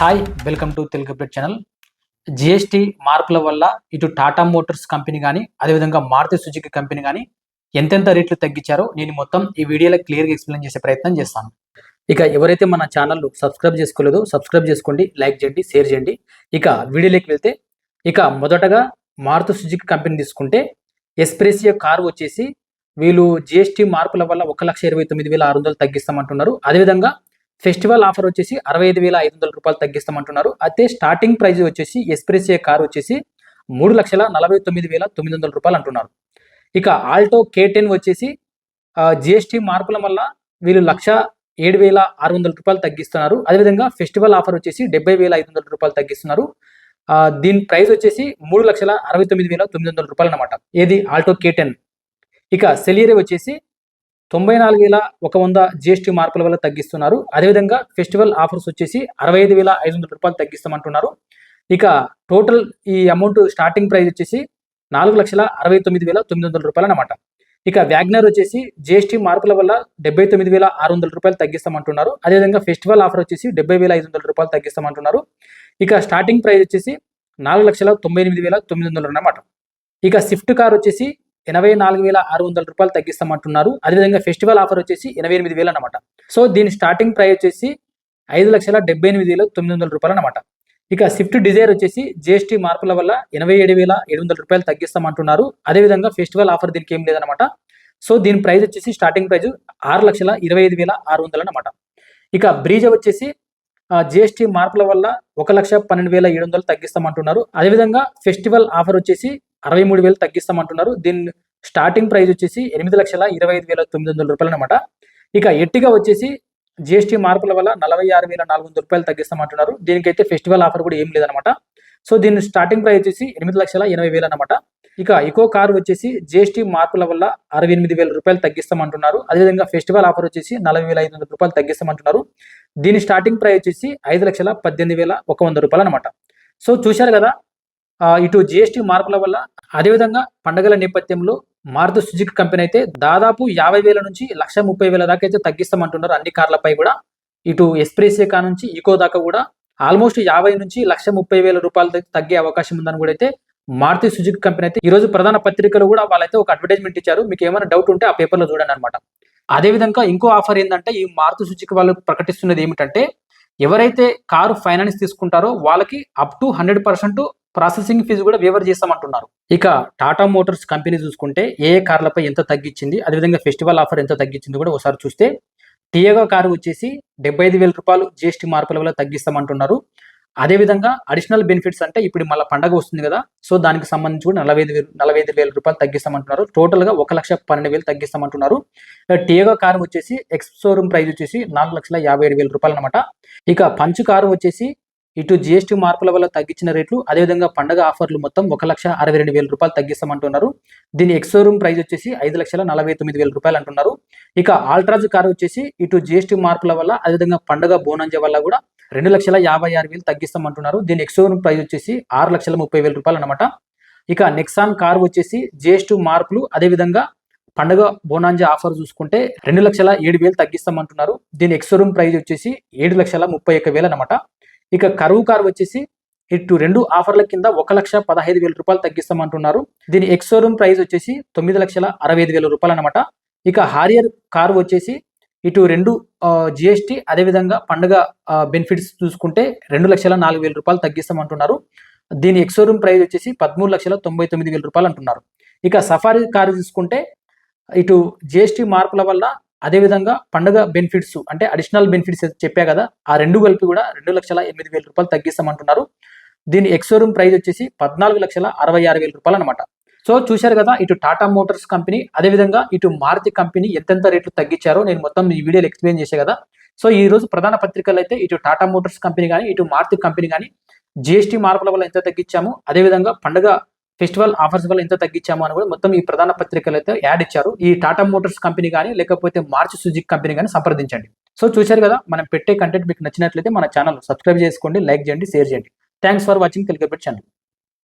Hi welcome to Telugu update channel GST మార్పుల వల్ల ఇటు టాటా మోటార్స్ కంపెనీ కానీ అదేవిధంగా మారుతి సుజుకి కంపెనీ కానీ ఎంతెంత రేట్లు తగ్గించారో నేను మొత్తం ఈ వీడియోలో క్లియర్గా ఎక్స్ప్లెయిన్ చేసే ప్రయత్నం చేస్తాను. ఇక ఎవరైతే మన ఛానల్ సబ్స్క్రైబ్ చేసుకోలేదో సబ్స్క్రైబ్ చేసుకోండి లైక్ చేయండి షేర్ చేయండి. ఇక వీడియోలోకి వెళ్తే ఇక మొదటగా మారుతి సుజుకి కంపెనీ తీసుకుంటే ఎస్ప్రెసియో కారు వచ్చేసి వీళ్ళు జిఎస్టీ మార్పుల వల్ల ఒక లక్ష ఇరవై తొమ్మిది వేల ఆరు వందలు తగ్గిస్తామంటున్నారు. అదేవిధంగా ఫెస్టివల్ ఆఫర్ వచ్చేసి అరవై ఐదు వేల ఐదు వందల రూపాయలు తగ్గిస్తామంటున్నారు. అయితే స్టార్టింగ్ ప్రైస్ వచ్చేసి ఎస్ప్రెసియో కార్ వచ్చేసి మూడు లక్షల నలభై తొమ్మిది వేల తొమ్మిది వందల రూపాయలు అంటున్నారు. ఇక ఆల్టో కే టెన్ వచ్చేసి జిఎస్టీ మార్పుల వల్ల వీళ్ళు లక్ష ఏడు వేల ఆరు వందల రూపాయలు తగ్గిస్తున్నారు. అదేవిధంగా ఫెస్టివల్ ఆఫర్ వచ్చేసి డెబ్బై వేల ఐదు వందల రూపాయలు తగ్గిస్తున్నారు. దీని ప్రైస్ వచ్చేసి మూడు లక్షల అరవై తొమ్మిది వేల తొమ్మిది వందల రూపాయలు అనమాట ఏది? Alto K ten. ఇక సెలియరే వచ్చేసి తొంభై నాలుగు వేల ఒక వంద జిఎస్టీ మార్పుల వల్ల తగ్గిస్తున్నారు. అదేవిధంగా ఫెస్టివల్ ఆఫర్స్ వచ్చేసి అరవై ఐదు వేల ఐదు వందల రూపాయలు తగ్గిస్తామంటున్నారు. ఇక టోటల్ ఈ అమౌంట్ స్టార్టింగ్ ప్రైస్ వచ్చేసి నాలుగు లక్షల అరవై తొమ్మిది వేల తొమ్మిది వందల రూపాయలు అనమాట ఇక వ్యాగ్నర్ వచ్చేసి జిఎస్టీ మార్పుల వల్ల డెబ్బై తొమ్మిది వేల ఆరు వందల రూపాయలు తగ్గిస్తామంటున్నారు. అదేవిధంగా ఫెస్టివల్ ఆఫర్ వచ్చేసి డెబ్బై వేల ఐదు వందల రూపాయలు తగ్గిస్తామంటున్నారు. ఇక స్టార్టింగ్ ప్రైస్ వచ్చేసి నాలుగు లక్షల తొంభై ఎనిమిది వేల తొమ్మిది వందలు అన్నమాట. ఇక స్విఫ్ట్ కార్ వచ్చేసి ఎనభై నాలుగు వేల ఆరు వందల రూపాయలు తగ్గిస్తామంటున్నారు. అదేవిధంగా ఫెస్టివల్ ఆఫర్ వచ్చేసి ఎనభై ఎనిమిది వేలు అనమాట సో దీని స్టార్టింగ్ ప్రైస్ వచ్చేసి ఐదు లక్షల డెబ్బై ఎనిమిది వేల తొమ్మిది వందల రూపాయలు అనమాట ఇక స్విఫ్ట్ డిజైర్ వచ్చేసి జిఎస్టీ మార్పుల వల్ల ఎనభై ఏడు వేల ఏడు వందల రూపాయలు తగ్గిస్తామంటున్నారు. అదేవిధంగా ఫెస్టివల్ ఆఫర్ దీనికి ఏం లేదనమాట సో దీని ప్రైస్ వచ్చేసి స్టార్టింగ్ ప్రైస్ ఆరు లక్షల ఇరవై ఐదు వేల ఆరు వందలు అనమాట ఇక బ్రీజ్ వచ్చేసి జిఎస్టీ మార్పుల వల్ల ఒక లక్ష పన్నెండు వేల ఏడు వందలు తగ్గిస్తామంటున్నారు. అదేవిధంగా ఫెస్టివల్ ఆఫర్ వచ్చేసి అరవై మూడు వేలు తగ్గిస్తామంటున్నారు. దీని స్టార్టింగ్ ప్రైస్ వచ్చేసి ఎనిమిది లక్షల ఇరవై ఐదు వేల తొమ్మిది వందల రూపాయలు అనమాట ఇక ఎట్టిగా వచ్చేసి జిఎస్టీ మార్పుల వల్ల నలభై ఆరు వేల నాలుగు వందల రూపాయలు తగ్గిస్తామంటున్నారు. దీనికైతే ఫెస్టివల్ ఆఫర్ కూడా ఏం లేదనమాట సో దీని స్టార్టింగ్ ప్రైస్ వచ్చేసి ఎనిమిది లక్షల ఎనభై వేలు అనమాట ఇక ఇకో కార్ వచ్చేసి జిఎస్టీ మార్పుల వల్ల అరవై ఎనిమిది వేల రూపాయలు తగ్గిస్తామంటున్నారు. అదేవిధంగా ఫెస్టివల్ ఆఫర్ వచ్చేసి నలభై వేల ఐదు వందల రూపాయలు తగ్గిస్తామంటున్నారు. దీని స్టార్టింగ్ ప్రైస్ వచ్చేసి ఐదు లక్షల పద్దెనిమిది వేల ఒక వంద రూపాయలు అనమాట సో చూశారు కదా ఇటు జిఎస్టీ మార్పుల వల్ల అదేవిధంగా పండుగల నేపథ్యంలో మారుతి సుజుకి కంపెనీ అయితే దాదాపు యాభై వేల నుంచి లక్ష ముప్పై వేల దాకా అయితే తగ్గిస్తామంటున్నారు అన్ని కార్లపై కూడా. ఇటు ఎస్ప్రెసియా కా నుంచి ఈకో దాకా కూడా ఆల్మోస్ట్ యాభై నుంచి లక్ష ముప్పై వేల రూపాయలు తగ్గే అవకాశం ఉందని కూడా అయితే మారుతి సుజుకి కంపెనీ అయితే ఈ రోజు ప్రధాన పత్రికలు కూడా వాళ్ళైతే ఒక అడ్వర్టైజ్మెంట్ ఇచ్చారు. మీకు ఏమైనా డౌట్ ఉంటే ఆ పేపర్లో చూడండి అనమాట అదేవిధంగా ఇంకో ఆఫర్ ఏంటంటే ఈ మారుతి సుజుకి వాళ్ళు ప్రకటిస్తున్నది ఏమిటంటే ఎవరైతే కారు ఫైనాన్స్ తీసుకుంటారో వాళ్ళకి up to hundred percent processing fee కూడా వేవర్ చేస్తామంటున్నారు. ఇక టాటా మోటార్స్ కంపెనీ చూసుకుంటే ఏ కార్లపై ఎంత తగ్గించింది అదేవిధంగా ఫెస్టివల్ ఆఫర్ ఎంత తగ్గించింది కూడా ఒకసారి చూస్తే టియాగో కారు వచ్చేసి డెబ్బై ఐదు వేల రూపాయలు జిఎస్టీ మార్పుల వల్ల తగ్గిస్తామంటున్నారు. అదేవిధంగా అడిషనల్ బెనిఫిట్స్ అంటే ఇప్పుడు మళ్ళీ పండగ వస్తుంది కదా సో దానికి సంబంధించి కూడా నలభై ఐదు వేలు నలభై ఐదు వేల రూపాయలు తగ్గిస్తామంటున్నారు. టోటల్గా ఒక లక్ష పన్నెండు వేలు తగ్గిస్తామంటున్నారు. టియాగో కారు వచ్చేసి ఎక్స్ షోరూమ్ ప్రైస్ వచ్చేసి నాలుగు లక్షల యాభై ఏడు వేల రూపాయలు అనమాట ఇక పంచ్ కారు వచ్చేసి ఇటు జిఎస్టీ మార్పుల వల్ల తగ్గించిన రేట్లు అదేవిధంగా పండగ ఆఫర్లు మొత్తం ఒక లక్ష అరవై రెండు వేల రూపాయలు తగ్గిస్తామంటున్నారు. దీని ఎక్స్షోరూమ్ ప్రైస్ వచ్చేసి ఐదు లక్షల నలభై తొమ్మిది వేల రూపాయలు అంటున్నారు. ఇక ఆల్ట్రాజ్ కార్ వచ్చేసి ఇటు జిఎస్టీ మార్పుల వల్ల అదేవిధంగా పండగ బోనంజ వల్ల కూడా రెండు లక్షల యాభై ఆరు వేలు తగ్గిస్తామంటున్నారు. దీని ఎక్స్షోరూమ్ ప్రైస్ వచ్చేసి ఆరు లక్షల ముప్పై వేల రూపాయలు అనమాట ఇక నెక్సాన్ కార్ వచ్చేసి జిఎస్టీ మార్పులు అదేవిధంగా పండగ బోనాంజా ఆఫర్ చూసుకుంటే రెండు లక్షల ఏడు వేలు తగ్గిస్తామంటున్నారు. దీని ఎక్స్ రూమ్ ప్రైస్ వచ్చేసి ఏడు లక్షల ముప్పై ఒక్క వేలు అనమాట ఇక కరువు కార్ వచ్చేసి ఇటు రెండు ఆఫర్ల కింద ఒక లక్ష పదహైదు వేల రూపాయలు తగ్గిస్తామంటున్నారు. దీని ఎక్స్షోరూమ్ ప్రైస్ వచ్చేసి తొమ్మిది లక్షల అరవై ఐదు వేల రూపాయలు అనమాట ఇక హారియర్ కార్ వచ్చేసి ఇటు రెండు జిఎస్టీ అదేవిధంగా పండుగ బెనిఫిట్స్ చూసుకుంటే రెండు లక్షల నాలుగు వేల రూపాయలు తగ్గిస్తామంటున్నారు. దీని ఎక్స్షోరూమ్ ప్రైస్ వచ్చేసి పదమూడు లక్షల తొంభై తొమ్మిది వేల రూపాయలు అంటున్నారు. ఇక సఫారీ కారు చూసుకుంటే ఇటు జిఎస్టీ మార్పుల వల్ల అదేవిధంగా పండుగ బెనిఫిట్స్ అంటే అడిషనల్ బెనిఫిట్స్ చెప్పా కదా ఆ రెండు కలిపి కూడా రెండు లక్షల ఎనిమిది వేల రూపాయలు తగ్గిస్తామంటున్నారు. దీని ఎక్సోరూమ్ ప్రైస్ వచ్చేసి పద్నాలుగు లక్షల అరవై ఆరు వేల రూపాయలు అనమాట సో చూశారు కదా ఇటు టాటా మోటార్స్ కంపెనీ అదేవిధంగా ఇటు మారుతి కంపెనీ ఎంతెంత రేట్లు తగ్గించారో నేను మొత్తం ఈ వీడియోలో ఎక్స్ప్లెయిన్ చేసే కదా. సో ఈ రోజు ప్రధాన పత్రికలు అయితే ఇటు టాటా మోటార్స్ కంపెనీ కానీ ఇటు మారుతి కంపెనీ కానీ జిఎస్టీ మార్పుల వల్ల ఎంత తగ్గించాము అదేవిధంగా పండుగ ఫెస్టివల్ ఆఫర్స్ వల్ల ఎంత తగ్గించాము అని కూడా మొత్తం ఈ ప్రధాన పత్రికలు అయితే యాడ్ ఇచ్చారు. ఈ టాటా మోటార్స్ కంపెనీ కానీ లేకపోతే మార్చ్ సుజిక్ కంపెనీ కానీ సంప్రదించండి. సో చూశారు కదా మనం పెట్టే కంటెంట్ మీకు నచ్చినట్లయితే మన ఛానల్ సబ్స్క్రైబ్ చేసుకోండి లైక్ చేయండి షేర్ చేయండి. Thanks for watching Telugu channel.